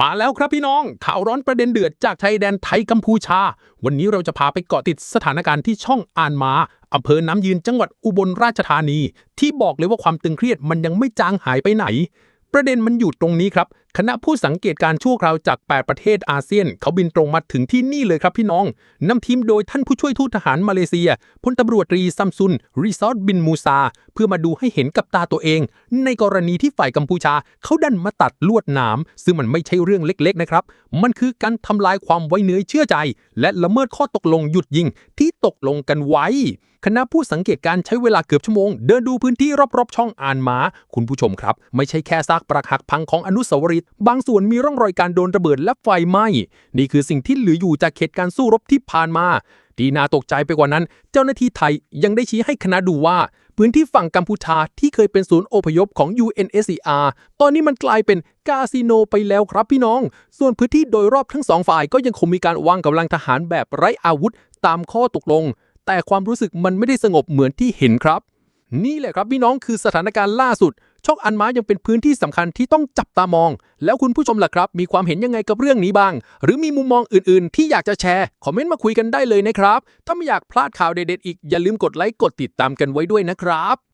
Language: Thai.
มาแล้วครับพี่น้อง ข่าวร้อนประเด็นเดือดจากชายแดนไทยกัมพูชา วันนี้เราจะพาไปเกาะติดสถานการณ์ที่ช่องอานมาอำเภอน้ำยืนจังหวัดอุบลราชธานี ที่บอกเลยว่าความตึงเครียดมันยังไม่จางหายไปไหน ประเด็นมันอยู่ตรงนี้ครับ คณะผู้สังเกตการชั่วคราวจาก 8 ประเทศอาเซียน เขาบินตรงมาถึงที่นี่เลยครับพี่น้อง นำทีมโดยท่านผู้ช่วยทูตทหารมาเลเซียพลตำรวจตรีซัมซุน รีซอร์ตบินมูซา เพื่อมาดูให้เห็นกับตาตัวเอง ในกรณีที่ฝ่ายกัมพูชา เขาดันมาตัดลวดหนาม ซึ่งมันไม่ใช่เรื่องเล็กๆนะครับ มันคือการทำลายความไว้เนื้อเชื่อใจ และละเมิดข้อตกลงหยุดยิงที่ตกลงกันไว้ คณะผู้สังเกตการใช้เวลาเกือบชั่วโมง เดินดูพื้นที่รอบๆ ช่องอ่านม้าคุณผู้ชมครับ ไม่ใช่แค่ซากปรักหักพังของอนุสาวรีย์บางส่วนมีร่องรอยการโดนระเบิดและไฟไหม้นี่คือสิ่งที่เหลืออยู่จากเหตุการณ์สู้รบที่ผ่านมาที่น่าตกใจไปกว่านั้น เจ้าหน้าที่ไทยยังได้ชี้ให้คณะดูว่า พื้นที่ฝั่งกัมพูชาที่เคยเป็นศูนย์อพยพของ UNSCR ตอนนี้มันกลายเป็นคาสิโนไปแล้วครับพี่น้อง ส่วนพื้นที่โดยรอบทั้งสองฝ่ายก็ยังคงมีการวางกำลังทหารแบบไร้อาวุธตามข้อตกลง แต่ความรู้สึกมันไม่ได้สงบเหมือนที่เห็นครับ นี่แหละครับพี่น้องคือสถานการณ์ล่าสุด ช่องอันม้ายังเป็นพื้นที่สำคัญที่ต้องจับตามอง แล้วคุณผู้ชมล่ะครับ มีความเห็นยังไงกับเรื่องนี้บ้าง หรือมีมุมมองอื่นๆ ที่อยากจะแชร์ คอมเมนต์มาคุยกันได้เลยนะครับ ถ้าไม่อยากพลาดข่าวเด็ดๆอีกอย่าลืมกดไลค์กดติดตามกันไว้ด้วยนะครับ